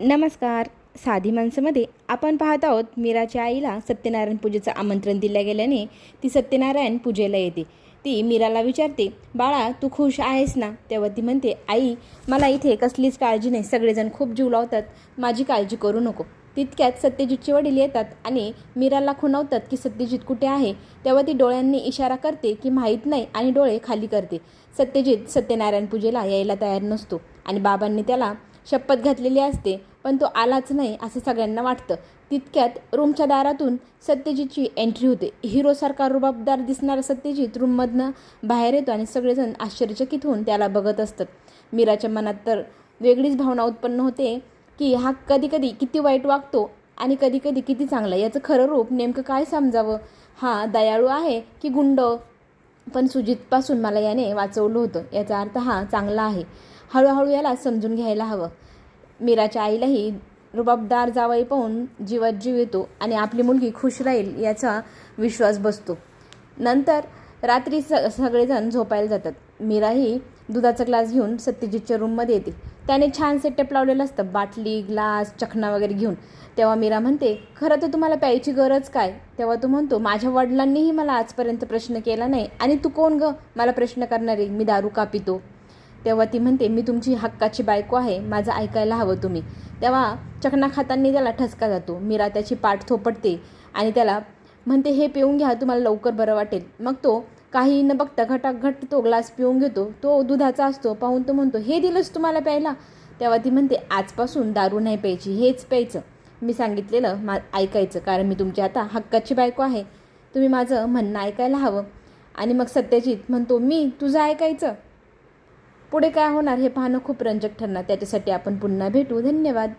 नमस्कार. साधी माणसामध्ये आपण पाहत आहोत मीराच्या आईला सत्यनारायण पूजेचं आमंत्रण दिल्या गेल्याने ती सत्यनारायण पूजेला येते. ती मीराला विचारते बाळा तू खुश आहेस ना? तेव्हा ती म्हणते आई मला इथे कसलीच काळजी नाही. सगळेजण खूप जीव लावतात. माझी काळजी करू नको. तितक्यात सत्यजितचे वडील येतात आणि मीराला खुणावतात की सत्यजित कुठे आहे. तेव्हा ती डोळ्यांनी इशारा करते की माहीत नाही आणि डोळे खाली करते. सत्यजित सत्यनारायण पूजेला यायला तयार नसतो आणि बाबांनी त्याला शपथ घातलेली असते. पण तो आलाच नाही असं सगळ्यांना वाटतं. तितक्यात रूमच्या दारातून सत्यजितची एंट्री होते. हिरोसारखा रुबाबदार दिसणारा सत्यजित रूममधनं बाहेर येतो आणि सगळेजण आश्चर्यचकित होऊन त्याला बघत असतात. मीराच्या मनात तर वेगळीच भावना उत्पन्न होते की हा कधीकधी किती वाईट वागतो आणि कधीकधी किती चांगला याचं खरं रूप नेमकं काय समजावं? हा दयाळू आहे की गुंड? पण सुजितपासून मला याने वाचवलं होतं. याचा अर्थ हा चांगला आहे. हळूहळू याला समजून घ्यायला हवं. मीराच्या आईलाही रुबाबदार जावई पाहून जीवात जीव येतो आणि आपली मुलगी खुश राहील याचा विश्वास बसतो. नंतर रात्री स सगळेजण झोपायला जातात. मीराही दुधाचा ग्लास घेऊन सत्यजितच्या रूममध्ये येते. त्याने छान सेटअप लावलेलं असतं बाटली ग्लास चखना वगैरे घेऊन. तेव्हा मीरा म्हणते खरं तर तुम्हाला प्यायची गरज काय? तेव्हा तो म्हणतो माझ्या वडिलांनीही मला आजपर्यंत प्रश्न केला नाही. आणि तू कोण ग? मला प्रश्न करणारे मी दारू का पितो? तेव्हा ती म्हणते मी तुमची हक्काची बायको आहे माझं ऐकायला हवं तुम्ही. तेव्हा चकना खाताना त्याला ठसका जातो. मीरा त्याची पाठ थोपटते आणि त्याला म्हणते हे पिऊन घ्या तुम्हाला लवकर बरं वाटेल. मग तो काही न बघता घटाघट तो ग्लास पिऊन घेतो. तो दुधाचा असतो पाहून तो म्हणतो हे दिलंच तुम्हाला प्यायला? तेव्हा ती म्हणते आजपासून दारू नाही प्यायची हेच प्यायचं. मी सांगितलेलं मा ऐकायचं कारण मी तुमची आता हक्काची बायको आहे. तुम्ही माझं म्हणणं ऐकायला हवं. आणि मग सत्यजित म्हणतो मी तुझं ऐकायचं? पुढे काय होणार हे पाहणं खूप रंजक ठरणार. त्याच्यासाठी आपण पुन्हा भेटू. धन्यवाद.